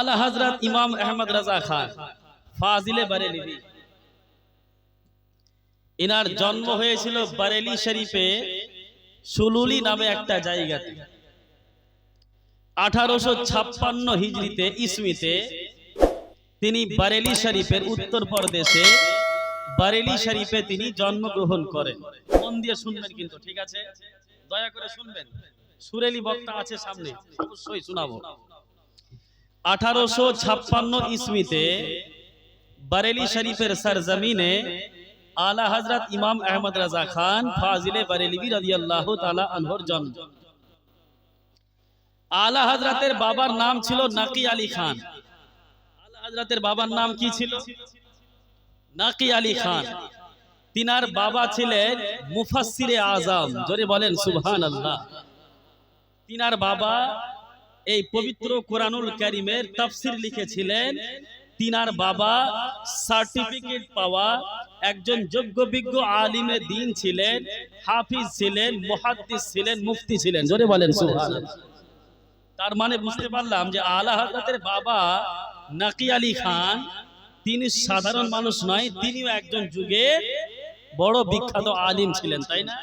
আলা হজরত ইমাম আহমদ রাজা খান ফাজিলে বারেলি ইনার জন্ম হয়েছিল বারেলি শরীফে সুলুলি নামে একটা জায়গাতে। আঠারোশো ছাপ্পান্ন হিজড়িতে ইসমিতে তিনি বারেলি শরীফের উত্তর প্রদেশে বারেলি শরীফে তিনি জন্মগ্রহণ করেন। মন দিয়ে শুনবেন কিন্তু, ঠিক আছে? দয়া করে শুনবেন। সুরেলি বক্তা আছে সামনে, অবশ্যই শোনাবো। আঠারোশো ছাপ্পান্ন ইসমিতে বারেলি শরীফের সরজমিনে আলা হজরত ইমাম আহমদ রাজা খান ফাজিলে বারেলিবি তাআলা আনহর জন্ম আলা হজরতের বাবার নাম ছিল নাকি আলী খান। আলা হজরতের বাবার নাম কি ছিল? নাকি আলী খান। তিনার বাবা ছিলেন মুফাসসিরে আজম জোরে বলেন সুবহান আল্লাহ তিনার বাবা এই পবিত্র কোরআনুল কারিমের তাফসির লিখেছিলেন তিনার বাবা সার্টিফিকেট পাওয়া একজন যোগ্য বিজ্ঞ আলিমে দিন ছিলেন, হাফিজ ছিলেন, মুহাদ্দিস ছিলেন, মুফতি ছিলেন। জোরে বলেন তার মানে বুঝতে পারলাম যে আলা হযরতের বাবা নাকি আলী খান, তিনি সাধারণ মানুষ নয়, তিনিও একজন যুগে বড় বিখ্যাত আলিম ছিলেন, তাই না?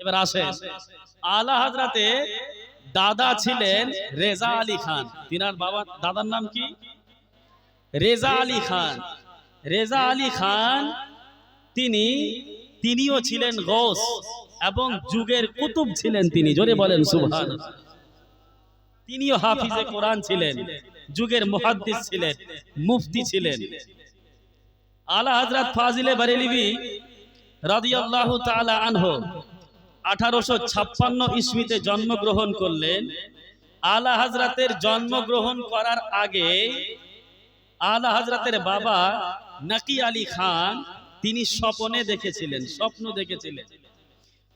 এবার আসে আলা হযরতে দাদা ছিলেন রেজা আলী খান। তিনার বাবা দাদার নাম কি? রেজা আলী খান। রেজা আলী খান তিনি তিনিও ছিলেন গৌস এবং যুগের কুতুব ছিলেন তিনি। জোরে বলেন সুবহান তিনিও হাফিজে কোরআন ছিলেন যুগের মুহাদ্দিস ছিলেন মুফতি ছিলেন। আলা হযরত ফাজিলে বারেলিবি রাদিয়াল্লাহু তাআলা আনহু। আঠারোশো ছাপ্পান্ন ইসমিতে জন্মগ্রহণ করলেন। আলা হাজরাতের জন্মগ্রহণ করার আগে আলা হাজরাতের বাবা নাকি আলী খান তিনি স্বপনে দেখেছিলেন, স্বপ্ন দেখেছিলেন।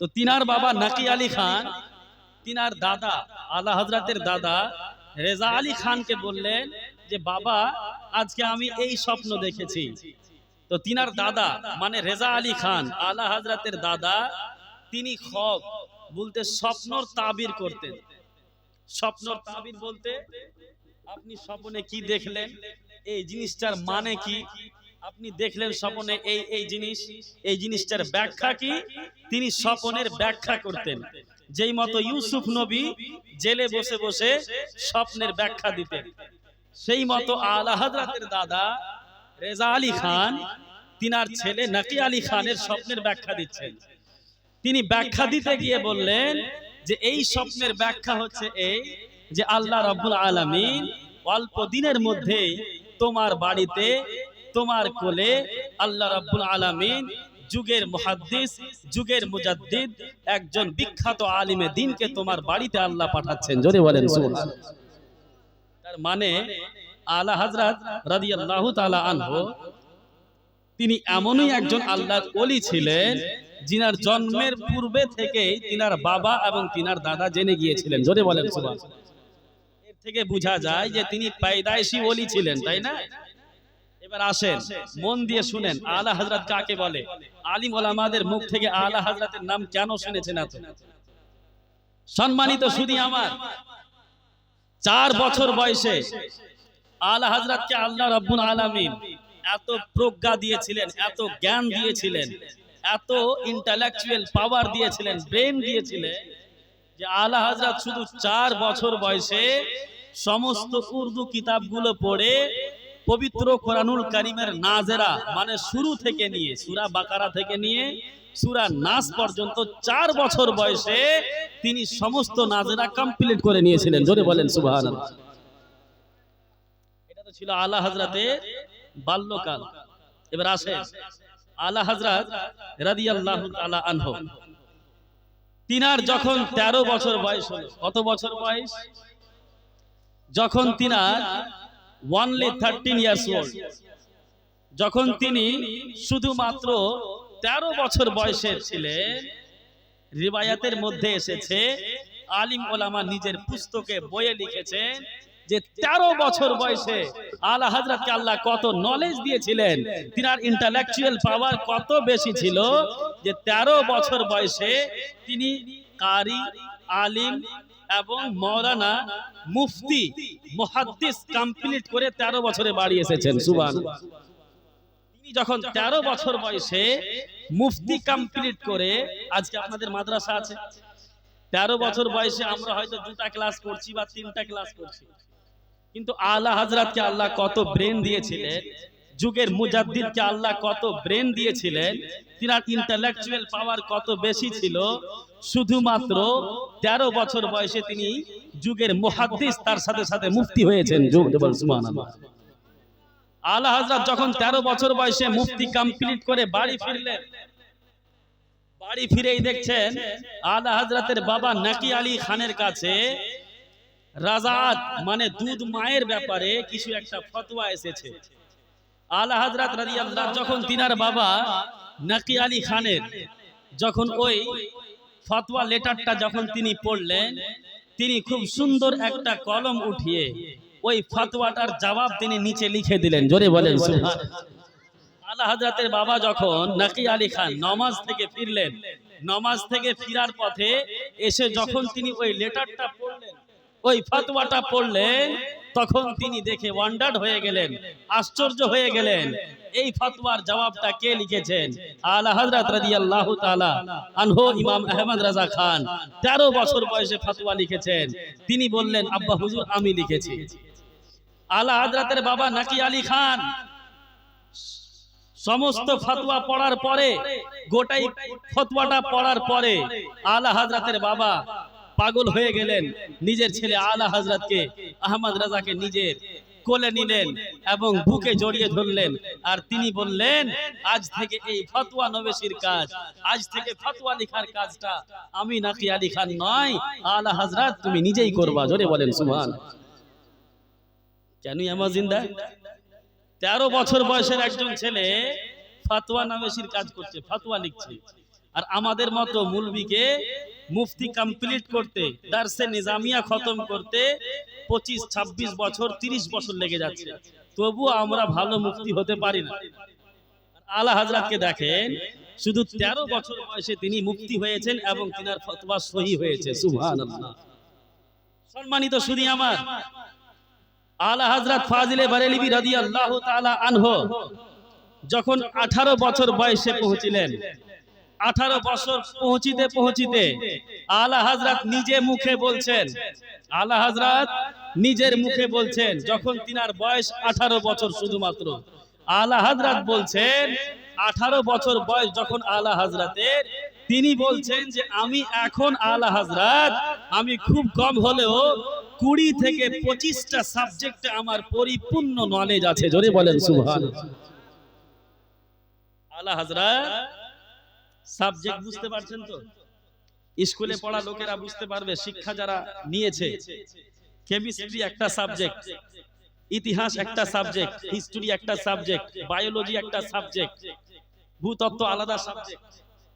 তো তিনার বাবা নাকি আলী খান, তিনার দাদা, আলা হাজরাতের দাদা রেজা আলী খানকে বললেন যে, বাবা, আজকে আমি এই স্বপ্ন দেখেছি। তো তিনার দাদা মানে রেজা আলী খান, আলা হাজরাতের দাদা তিনি খব বলতে স্বপ্নর তাবির করতেন। স্বপ্নর তাবির বলতে, আপনি স্বপ্নে কি দেখলেন? এই জিনিসটার মানে কি? আপনি দেখলেন স্বপ্নে এই এই জিনিস? এই জিনিসটার ব্যাখ্যা কি? তিনি স্বপ্নের ব্যাখ্যা করতেন। যেই মতো ইউসুফ নবী জেলে বসে বসে স্বপ্নের ব্যাখ্যা দিতেন। সেই মতো আলা হযরতের দাদা রেজা আলী খান, তিনার ছেলে নাকি আলী খানের স্বপ্নের ব্যাখ্যা দিচ্ছেন। তিনি ব্যাখ্যা দিতে গিয়ে বললেন যে এই স্বপ্নের ব্যাখ্যা হচ্ছে এই যে আল্লাহ রাব্বুল আলামিন অল্প দিনের মধ্যে তোমার বাড়িতে তোমার কোলে আল্লাহ রাব্বুল আলামিন যুগের মুহাদ্দিস যুগের মুজাদ্দিদ একজন বিখ্যাত আলিমে দিনকে তোমার বাড়িতে আল্লাহ পাঠাচ্ছেন। জোরে বলেন সুবহানাল্লাহ। তার মানে আলা হযরত রাদিয়াল্লাহু তাআলা আনহু তিনি এমনই একজন আল্লাহর ওলি ছিলেন যিনার জন্মের পূর্বে থেকেই তিনার বাবা এবং তিনার দাদা জেনে গিয়েছিলেন। জোরে বলেন সুবহান এর থেকে বোঝা যায় যে তিনি পায়দাইশি ওলি ছিলেন তাই না? এবার আসেন মন দিয়ে শুনেন আলা হাজরাত কাকে বলে? আলিম ওলামাদের মুখ থেকে আলা হাজরাতের নাম কেন শুনেছেন এত সম্মানিত শুধু আমার। চার বছর বয়সে আলা হযরতকে আল্লাহ রাব্বুল আলামিন এত প্রজ্ঞা দিয়েছিলেন, এত জ্ঞান দিয়েছিলেন, এত ইন্টালেকচুয়াল পাওয়ার দিয়েছিলেন ব্রেন দিয়েছিলেন যে আলা হযরত শুধু চার বছর বয়সে সমস্ত উর্দু কিতাবগুলো পড়ে পবিত্র কোরআনুল কারিমের নাজেরা মানে শুরু থেকে নিয়ে, সূরা বাকারা থেকে নিয়ে সুরা নাস পর্যন্ত চার বছর বয়সে তিনি সমস্ত নাজেরা কমপ্লিট করে নিয়েছিলেন। জোরে বলেন, সুবহানাল্লাহ। এটা তো ছিল আলা হযরতের বাল্যকাল। এবার আসে আলা হযরত রাদিয়াল্লাহু তাআলা আনহু। তিনার যখন 13 বছর বয়স হলো, কত বছর বয়স? যখন তিনার ওয়ানলি 13 ইয়ার্স ওল্ড যখন তিনি শুধুমাত্র 13 বছর বয়সের ছিলেন, রিবায়াতের মধ্যে এসেছে, আলিম ওলামা নিজের পুস্তকে বইয়ে লিখেছেন যে তেরো বছর বয়সে আলা হাজরাতকে আল্লাহ কত নলেজ দিয়েছিলেন? তিনার ইন্টালেকচুয়াল পাওয়ার কত বেশি ছিল যে তেরো বছর বয়সে তিনি কারি, আলিম এবং মৌলানা মুফতি, মুহাদ্দিস কমপ্লিট করে তেরো বছরে বাড়ি এসেছেন। সুবান তিনি যখন তেরো বছর বয়সে মুফতি কমপ্লিট করে, আজকে আপনাদের মাদ্রাসা আছে। তেরো বছর বয়সে আমরা হয়তো দুটা ক্লাস করছি বা তিনটা ক্লাস করছি। কিন্তু আলা হাজরাতকে আল্লাহ কত ব্রেন দিয়েছিলেন, যুগের মুজাদ্দিদকে আল্লাহ কত ব্রেন দিয়েছিলেন, তিনার ইন্টালেকচুয়াল পাওয়ার কত বেশি ছিল, শুধুমাত্র তেরো বছর বয়সে তিনি যুগের মুহাদ্দিস তার সাথে সাথে মুফতি হয়েছেন যুগ সুবহানাল্লাহ। আলা হাজরাত যখন তেরো বছর বয়সে মুফতি কমপ্লিট করে বাড়ি ফিরলেন, বাড়ি ফিরেই দেখছেন আলা হাজরাতের বাবা নাকি আলী খানের কাছে রাজাত মানে দুধ মায়ের ব্যাপারে কিছু একটা ফতোয়া এসেছে। আলা হাজরাত রাদিয়াল্লাহ যখন তিনার বাবা নাকি আলী খানের, যখন ওই ফতোয়া লেটারটা যখন তিনি পড়লেন, তিনি খুব সুন্দর একটা কলম উঠিয়ে ওই ফতোয়াটার জবাব তিনি নিচে লিখে দিলেন। জোরে বলেন আলা হাজরাতের বাবা যখন নাকি আলী খান নমাজ থেকে ফিরলেন, নমাজ থেকে ফিরার পথে এসে যখন তিনি ওই লেটারটা পড়লেন ওই ফতোয়াটা পড়লেন, তখন তিনি দেখে ওয়ান্ডার্ড হয়ে গেলেন, আশ্চর্য হয়ে গেলেন, এই ফতোয়ার জবাবটা কে লিখেছেন? আলা হযরত রাদিয়াল্লাহু তাআলা আনহু ইমাম আহমদ রাজা খান 13 বছর বয়সে ফতোয়া লিখেছেন। তিনি বললেন, আব্বা হুজুর, আমি লিখেছি। আলা হযরতের বাবা নাকি আলী খান? সমস্ত ফতোয়া পড়ার পরে, গোটাই ফতোয়াটা পড়ার পরে, আলা হাজরাতের বাবা পাগল হয়ে গেলেন। নিজের ছেলে আলা হাজরাতকে আহমদ রাজাকে নিজের কোলে নিলেন এবং বুকে জড়িয়ে ধরলেন। আর তিনি বললেন, আজ থেকে এই ফতোয়া নবেশির কাজ, আজ থেকে ফতোয়া লেখার কাজটা আমি নাকি আলী খান নয়, আলা হাজরাত তুমি নিজেই করবা। জোরে বলেন, সুবহান। কেন আমার জিন্দা? তেরো বছর বয়সের একজন ছেলে ফাতোয়া নামেশির কাজ করছে, ফাতোয়া লিখছে। আর আমাদের মতো মুলবিকে মুফতি কমপ্লিট করতে, দার্সে নিজামিয়া খতম করতে পঁচিশ, ছাব্বিশ বছর, তিরিশ বছর লেগে যাচ্ছে। তবু আমরা ভালো মুক্তি হতে পারি না। আলা হাজরাতকে দেখেন, শুধু তেরো বছর বয়সে তিনি মুক্তি হয়েছেন এবং তিনার ফতোয়া সহি হয়েছে। সুবহানাল্লাহ। সম্মানিত শুধু আমার, আলা হাজরাত ফাজিলে বারেলিবি রাদিয়াল্লাহু তাআলা আনহু, যখন 18 বছর বয়সে পৌঁছিলেন 18 বছর পৌঁছিতে পৌঁছিতে আলা হযরত নিজে মুখে বলছেন। আলা হযরত নিজের মুখে বলছেন যখন তিনার বয়স 18 বছর শুধুমাত্র। আলা হযরত বলছেন 18 বছর বয়স যখন আলা হযরতের তিনি বলছেন যে আমি এখন আলা হাজরাত, আমি খুব কম হলেও কুড়ি থেকে পঁচিশটা সাবজেক্টে আমার পরিপূর্ণ নলেজ আছে। জোরে বলেন সুবহান আলা হাজরাত সাবজেক্ট বুঝতে পারছেন তো? স্কুলে পড়া লোকেরা বুঝতে পারবে, শিক্ষা যারা নিয়েছে। কেমিস্ট্রি একটা সাবজেক্ট ইতিহাস একটা সাবজেক্ট হিস্ট্রি একটা সাবজেক্ট বায়োলজি একটা সাবজেক্ট ভূতত্ত্ব আলাদা সাবজেক্ট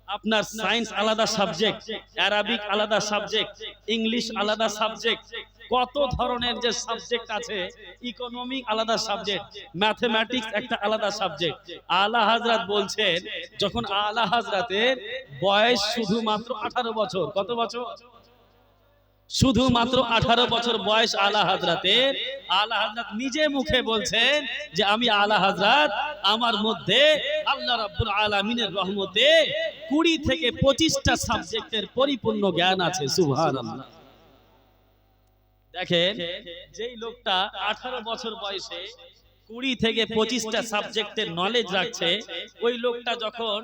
আপনার সায়েন্স আলাদা সাবজেক্ট অ্যারাবিক আলাদা সাবজেক্ট ইংলিশ আলাদা সাবজেক্ট কত ধরনের যে সাবজেক্ট আছে ইকোনমিক আলাদা সাবজেক্ট ম্যাথমেটিক্স একটা আলাদা সাবজেক্ট আলা হাজরাত বলছেন যখন আলা হাজরাতের বয়স শুধুমাত্র আঠারো বছর কত বছর? শুধুমাত্র আঠারো বছর বয়স আলা হাজরাতের, আলা হাজরাত নিজে মুখে বলছেন যে আমি আলা হাজরাত আমার মধ্যে আল্লাহ রাব্বুল আলামিনের রহমতে কুড়ি থেকে পঁচিশটা সাবজেক্টের পরিপূর্ণ জ্ঞান আছে, সুবহানাল্লাহ। দেখেন, যেই লোকটা আঠারো বছর বয়সে কুড়ি থেকে পঁচিশটা সাবজেক্টের নলেজ রাখছে, ওই লোকটা যখন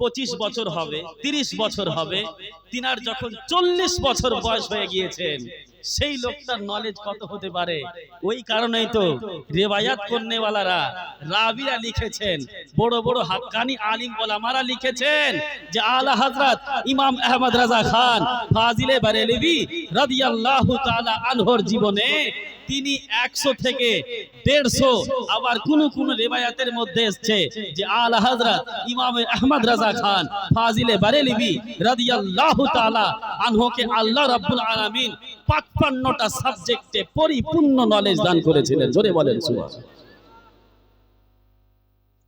পঁচিশ বছর হবে, তিরিশ বছর হবে, তিনার যখন চল্লিশ বছর বয়স হয়ে গিয়েছেন, সেই লোকটার নলেজ কত হতে পারে? ওই কারণেই তো রেবায়াত করনেওয়ালারা রাবিরা লিখেছেন, বড় বড় হাক্কানি আলিম ওলামারা লিখেছেন যে আলা হযরত ইমাম আহমদ রাজা খান ফাজিলে বারেলভি রাদিয়াল্লাহু তাআলা আনহর জীবনে তিনি একশো থেকে দেড়শো আবার কোন কোন রেবায়াতের মধ্যে এসছে যে আলা হযরত ইমাম আহমদ রাজা খান ফাজিলে বারেলভি রাদিয়াল্লাহু তাআলা আনহুকে আল্লাহ রাব্বুল আলামিন 55টা সাবজেক্টে পরিপূর্ণ নলেজ দান করেছিলেন। জোরে বলেন সুবহান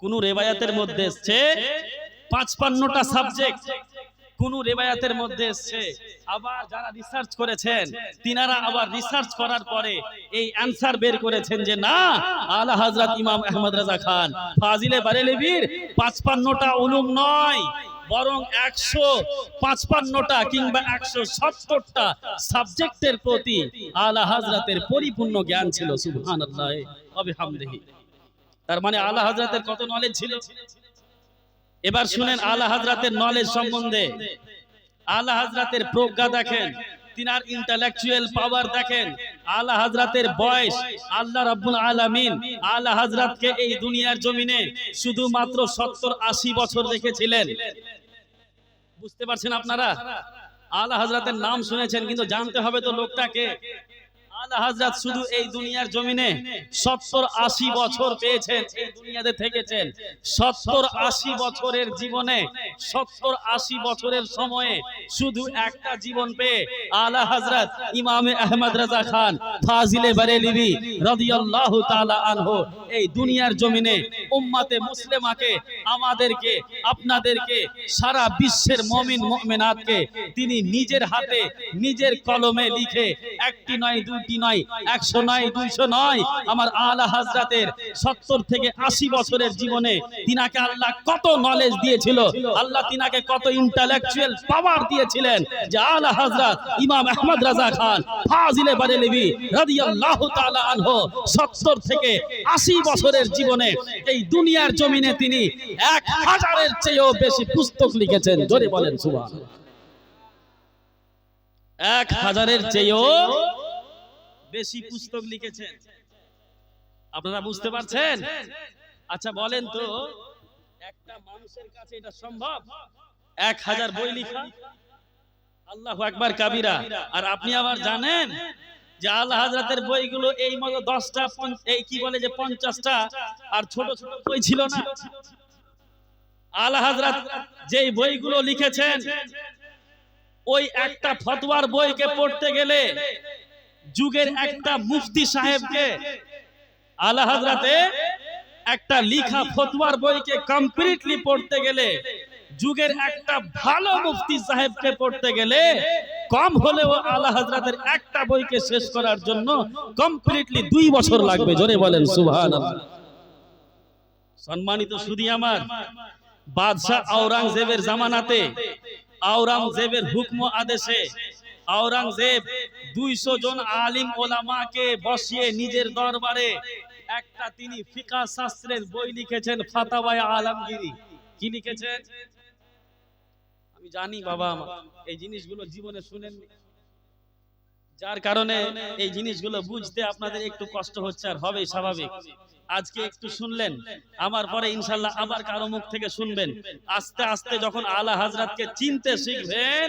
কোন রেবায়াতের মধ্যে এসছে পাঁচপান্নটা সাবজেক্ট কোন রেবায়াতের মধ্যে এসছে। আবার যারা রিসার্চ করেছেন, তিনারা আবার রিসার্চ করার পরে এই অ্যানসার বের করেছেন যে, না, আলা হযরত ইমাম আহমদ রাজা খান, ফাজিলে বারেলভির পাঁচপান্নটা উলুম নয়, বরং একশো পাঁচপান্নটা কিংবা একশো সত্তরটা সাবজেক্টের প্রতি আলা হাজরাতের পরিপূর্ণ জ্ঞান ছিল সুবহান তার মানে আলা হাজরাতের কত নলেজ ছিল? এবার শুনেন আলা হাজরাতের নলেজ সম্বন্ধে। আলা হাজরাতের প্রজ্ঞা দেখেন। তিনার ইন্টালেকচুয়াল পাওয়ার দেখেন। আলা হাজরাতের বয়স। আল্লাহ রাব্বুল আলামিন আলা হাজরাতকে এই দুনিয়ার জমিনে শুধুমাত্র সত্তর আশি বছর রেখেছিলেন। বুঝতে পারছেন আপনারা? আলা হাজরাতের নাম শুনেছেন কিন্তু জানতে হবে তো লোকটাকে। আলা হাজরাত শুধু এই দুনিয়ার জমিনে সত্তর আশি বছর পেয়েছেন, এই দুনিয়াতে থেকেছেন। সত্তর আশি বছরের জীবনে, সত্তর আশি বছরের সময়ে শুধু একটা জীবন পেয়ে আলা হাজরাত ইমামে আহমদ রাজা খান, ফাজিলে বারেলিবি এই দুনিয়ার জমিনে মুসলিমাকে, আমাদেরকে, আপনাদেরকে, সারা বিশ্বের মমিন মুমিনাতকে তিনি নিজের হাতে, নিজের কলমে লিখে, একটি নয়, দুইটি নয়, একশো নয়, দুইশো নয়। আমার আলা হাজরাতের সত্তর থেকে আশি বছরের জীবনে তিনাকে আল্লাহ কত নলেজ দিয়েছিল, আল্লাহ তিনাকে কত ইন্টালেকচুয়াল পাওয়ার দিয়েছিলেন যে আলা হাজরাত ইমাম আহমদ রাজা খান, ফাজিলে রাদিয়াল্লাহু তাআলা আনহু 70 থেকে 80 বছরের জীবনে এই দুনিয়ার জমিনে তিনি এক হাজারের চেয়েও বেশি পুস্তক লিখেছেন। জোরে বলেন, সুবহানাল্লাহ। এক হাজারের চেয়েও বেশি পুস্তক লিখেছেন। আপনারা বুঝতে পারছেন? আচ্ছা বলেন তো একটা মানুষের কাছে এটা সম্ভব? এক হাজার বই লিখা? আল্লাহ একবার কাবিরা। আর আপনি আবার জানেন যে আল্লাহ হাজরাতের বইগুলো এই মতো দশটা এই কি বলে যে পঞ্চাশটা? আর ছোট ছোট বই ছিল না। আল্লাহ হাজরাত যেই বইগুলো লিখেছেন ওই একটা ফতোয়ার বইকে পড়তে গেলে যুগের একটা মুফতি সাহেবকে আলা হাজরাতে একটা লিখা ফতোয়ার বইকে কমপ্লিটলি পড়তে গেলে যুগের একটা ভালো মুফতি সাহেবকে পড়তে গেলে কম হলেও আলা হাজরাতের একটা বইকে শেষ করার জন্য কমপ্লিটলি দুই বছর লাগবে। জোরে বলেন সুবহানাল্লাহ। সম্মানিত সুদী আমার বাদশাহ আওরঙ্গজেবের জামানাতে আওরঙ্গজেবের হুকম আদেশে আওরঙ্গজেব দুইশো জন আলিম ওলামাকে বসিয়ে নিজের দরবারে একটা তিনি ফিকা শাস্ত্রের বই লিখেছেন ফাতাওয়ায় আলমগিরি। কি লিখেছেন? আমি জানি বাবা আমার এই জিনিসগুলো জীবনে শুনেন যার কারণে এই জিনিসগুলো বুঝতে আপনাদের একটু কষ্ট হচ্ছে আর হবে স্বাভাবিক। আজকে একটু শুনলেন আমার পরে ইনশাল্লাহ আবার কারও মুখ থেকে শুনবেন। আস্তে আস্তে যখন আলা হাজরাতকে চিনতে শিখবেন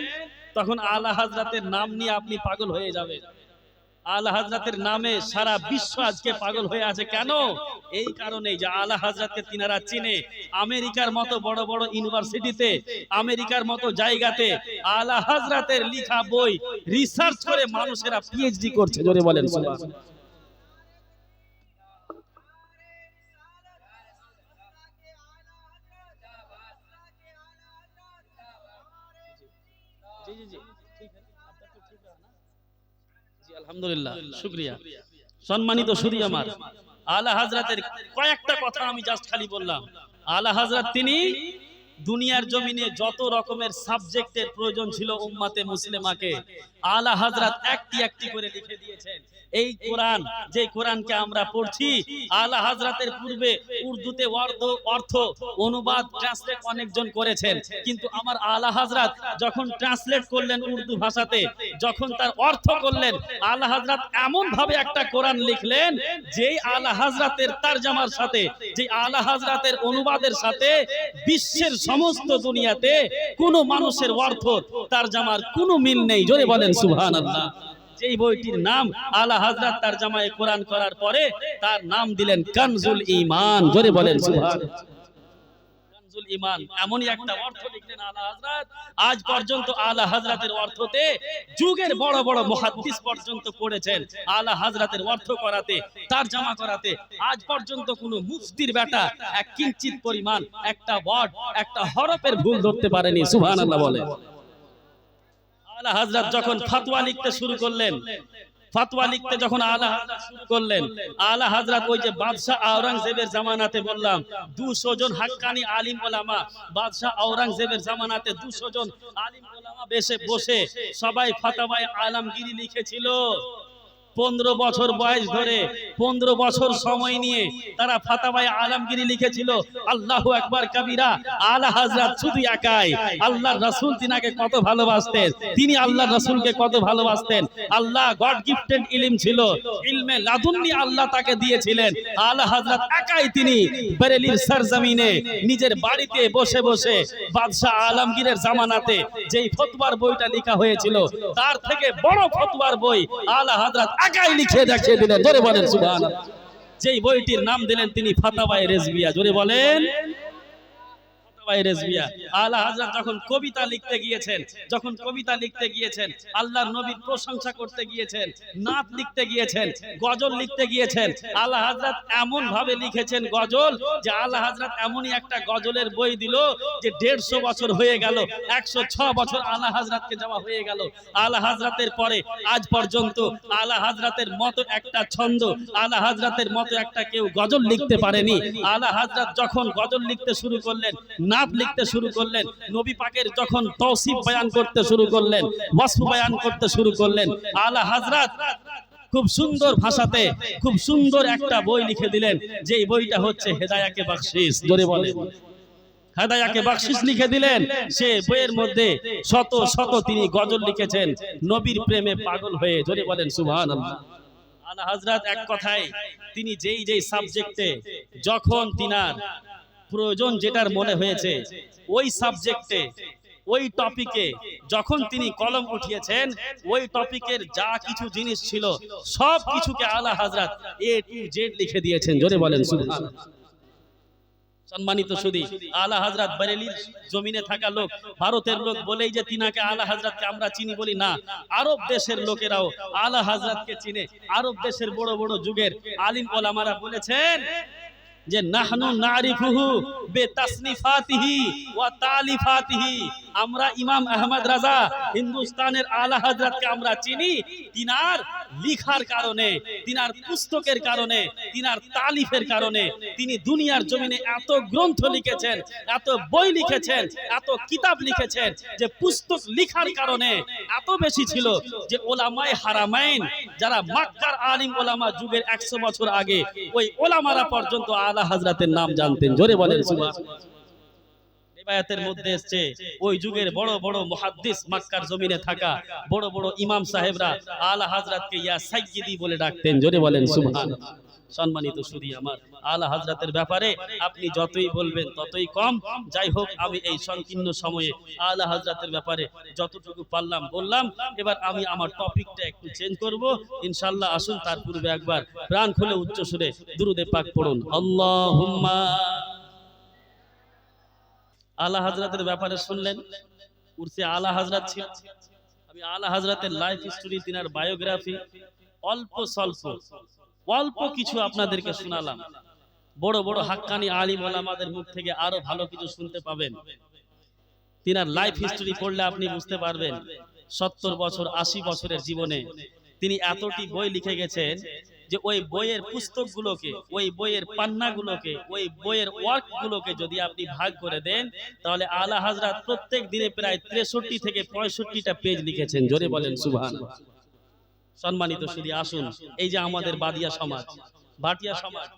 তখন আলা হাজরাতের নাম নিয়ে আপনি পাগল হয়ে যাবেন। আলা হাজরাতের নামে সারা বিশ্ব আজকে পাগল হয়ে আছে। কেন? এই কারণে যে আলা হাজরাতকে তিনারা চিনে। আমেরিকার মতো বড় বড় ইউনিভার্সিটিতে, আমেরিকার মতো জায়গাতে আলা হাজরাতের লিখা বই রিসার্চ করে মানুষেরা পিএইচডি করছে। জোরে বলেন আলহামদুলিল্লাহ শুক্রিয়া। সম্মানিত সুদী আমার আলা হাজরাতের কয়েকটা কথা আমি জাস্ট খালি বললাম। আলা হাজরাত তিনি দুনিয়ার জমিনে যত রকমের সাবজেক্টের প্রয়োজন ছিল উম্মাতে মুসলিমাকে আলা হাজরাত একটি একটি করে লিখে দিয়েছেন। এই কোরআন যে কোরআনকে আমরা পড়ছি, আলা হাজরাতের পূর্বে উর্দুতে অর্থ অনুবাদ ট্রান্সলেট অনেকজন করেছেন। কিন্তু আমার আলা হাজরাত যখন ট্রান্সলেট করলেন উর্দু ভাষাতে, যখন তার অর্থ করলেন, আলা হাজরাত এমন ভাবে একটা কোরআন লিখলেন, যেই আলা হাজরাতের তারজামার সাথে যে আলা হাজরাতের অনুবাদের সাথে বিশ্বের সমস্ত দুনিয়াতে কোনো মানুষের অর্থ, তারজামার কোনো মিল নেই। জোরে বলেন সুবহানাল্লাহ। যেই বইটির নাম আলা হাজরাত তার জামায়ে কোরআন করার পরে তার নাম দিলেন কানজুল ঈমান। জোরে বলেন কানজুল এমনই একটা অর্থ লিখলেন আলা হযরত। আজ পর্যন্ত আলা হযরতের অর্থতে যুগের বড় বড় মুহাদ্দিস পর্যন্ত পড়েছেন। আলা হযরতের অর্থ করাতে তার জামা করাতে আজ পর্যন্ত কোনো মুফতির বেটা এক কিঞ্চিত পরিমাণ একটা ওয়ার্ড একটা হরফের ভুল ধরতে পারেনি সুবহানাল্লাহ বলে। আলা হাজরাত যখন ফাতোয়া লিখতে শুরু করলেন ফাতোয়া লিখতে যখন আলা শুরু করলেন আলা হাজরাত ওই যে বাদশাহ আওরঙ্গজেবের জামানাতে বললাম দুশো জন হাক্কানি আলিম ওলামা বাদশাহ আওরঙ্গজেবের জামানাতে দুশো জন আলিম ওলামা বেশে বসে সবাই ফাতাবাই আলমগিরি লিখেছিল। পনেরো বছর বয়স ধরে পনেরো বছর সময় নিয়ে তারা ফাতাবায় আলমগিরি লিখেছিল আল্লাহ একবার কবিরা আলা হাজরাত শুধু একাই আল্লাহ রসুল তিনাকে কত ভালোবাসতেন তিনি আল্লাহ রসুলকে কত ভালোবাসতেন আল্লাহ গড গিফটেড ইলিম ছিল ইলমে লাদুন্নি আল্লাহ তাকে দিয়েছিলেন আলা হাজরাত একাই তিনি বেরেলির সরজমিনে নিজের বাড়িতে বসে বসে বাদশাহ আলমগীরের জামানাতে যেই ফতোয়ার বইটা লেখা হয়েছিল তার থেকে বড় ফতোয়ার বই আলা হাজরাত একাই লিখে দেখিয়ে দিলেন জোরে বলেন, সুবহানাল্লাহ। যেই বইটির নাম দিলেন তিনি ফাতাবায়ে রেজবিয়া। জোরে বলেন। ফাতাওয়ায়ে রেজবিয়া আলা হযরত যখন কবিতা লিখতে গিয়েছেন যখন কবিতা লিখতে গিয়েছেন আল্লাহর নবীর প্রশংসা করতে গিয়েছেন নাত লিখতে গিয়েছেন গজল লিখতে গিয়েছেন আলা হযরত এমন ভাবে লিখেছেন গজল যে আলা হযরত এমনই একটা গজলের বই দিল যে দেড়শো বছর হয়ে গেল একশো ছ বছর আলা হযরতকে যাওয়া হয়ে গেল। আলা হযরতের পরে আজ পর্যন্ত আলা হযরতের মতো একটা ছন্দ আলা হযরতের মতো একটা কেউ গজল লিখতে পারেনি। আলা হযরত যখন গজল লিখতে শুরু করলেন নাত লিখতে শুরু করলেন, নবী পাকের যখন তৌসিফ বয়ান করতে শুরু করলেন, ওয়াসফ বয়ান করতে শুরু করলেন, আলা হযরত খুব সুন্দর ভাষাতে, খুব সুন্দর একটা বই লিখে দিলেন, যেই বইটা হচ্ছে হেদায়াকে বখশিস জোরে বলে হেদায়াকে বখশিস লিখে দিলেন, সে বইয়ের মধ্যে শত শত তিনি গজল লিখেছেন, নবীর প্রেমে পাগল হয়ে, জোরে বলেন, সুবহানাল্লাহ। আলা হযরত এক কথায়, তিনি যেই যেই সাবজেক্টে যখন তিনার প্রয়োজন যেটার মনে হয়েছে ওই সাবজেক্টে ওই টপিকে যখন তিনি কলম উঠিয়েছেন ওই টপিকের যা কিছু জিনিস ছিল সব কিছুকে আলা হাজরাত এ টু জেড লিখে দিয়েছেন জোরে বলেন সুবহানাল্লাহ। সম্মানিত সুদী আলা হাজরাত বরেলির জমিনে থাকা লোক ভারতের লোক বলেই যে তিনাকে আলা হাজরাতকে আমরা চিনি বলি না আরব দেশের লোকেরাও আলা হাজরাতকে চিনে আরব দেশের বড় বড় যুগের আলিম ওলামারা বলেছেন যে নাহনু নারিফুহু বে তাসনিফাতিহি ওয়া তালিফাতিহি আমরা ইমাম আহমদ রাজা, হিন্দুস্তানের আলা হযরতকে আমরা চিনি। তিনার লিখার কারণে, তিনার পুস্তকের কারণে, তিনার তালিফের কারণে তিনি দুনিয়ার জমিনে এত গ্রন্থ লিখেছেন, এত বই লিখেছেন, এত কিতাব লিখেছেন যে পুস্তক লিখার কারণে এত বেশি ছিল যে ওলামায় হারামাইন, যারা মক্কার আলিম ওলামা যুগের 100 বছর আগে ওই ওলামারা পর্যন্ত আলা হাজরাতের নাম জানতেন। জোরে বলেন সুবহানাল্লাহ। রিবায়াতের মধ্যে এসছে। ওই যুগের বড় বড় মুহাদ্দিস মক্কার জমিনে থাকা বড় বড় ইমাম সাহেবরা আলা হাজরাতকে ইয়া সাইয়্যিদি বলে ডাকতেন। জোরে বলেন সুবহানাল্লাহ সম্মানিত সুদী আমার আলা হাজরাতের ব্যাপারে আপনি যতই বলবেন ততই কম। যাই হোক আমি এই সংকীর্ণ সময়ে আলা হাজরাতের ব্যাপারে যতটুকু পারলাম বললাম। এবার আমি আমার টপিকটা একটু চেঞ্জ করব। ইনশাআল্লাহ আসুন তার পূর্বে একবার প্রাণ খুলে উচ্চ সুরে দুরুদে পাক পড়ুন। আল্লাহুম্মা আলা হাজরাতের ব্যাপারে শুনলেন। উর্সে আলা হাজরাত ছিল। আমি আলা হাজরাতের লাইফ স্টোরি তিনার বায়োগ্রাফি অল্প স্বল্প, অল্প কিছু আপনাদেরকে শোনালাম। বড় বড় হাক্কানি আলিম ওলামাদের মুখ থেকে আরও ভালো কিছু শুনতে পাবেন। তিনার লাইফ হিস্টোরি পড়লে আপনি বুঝতে পারবেন, সত্তর বছর, আশি বছরের জীবনে তিনি এতটি বই লিখে গেছেন যে ওই বইয়ের পুস্তকগুলোকে, ওই বইয়ের পান্নাগুলোকে, ওই বইয়ের ওয়ার্কগুলোকে যদি আপনি ভাগ করে দেন, তাহলে আলা হাজরা প্রত্যেক দিনে প্রায় তেষট্টি থেকে পঁয়ষট্টিটা পেজ লিখেছেন। জোরে বলেন সুভান সম্মানিত শুধু আসুন, এই যে আমাদের বাদিয়া সমাজ, ভাটিয়া সমাজ।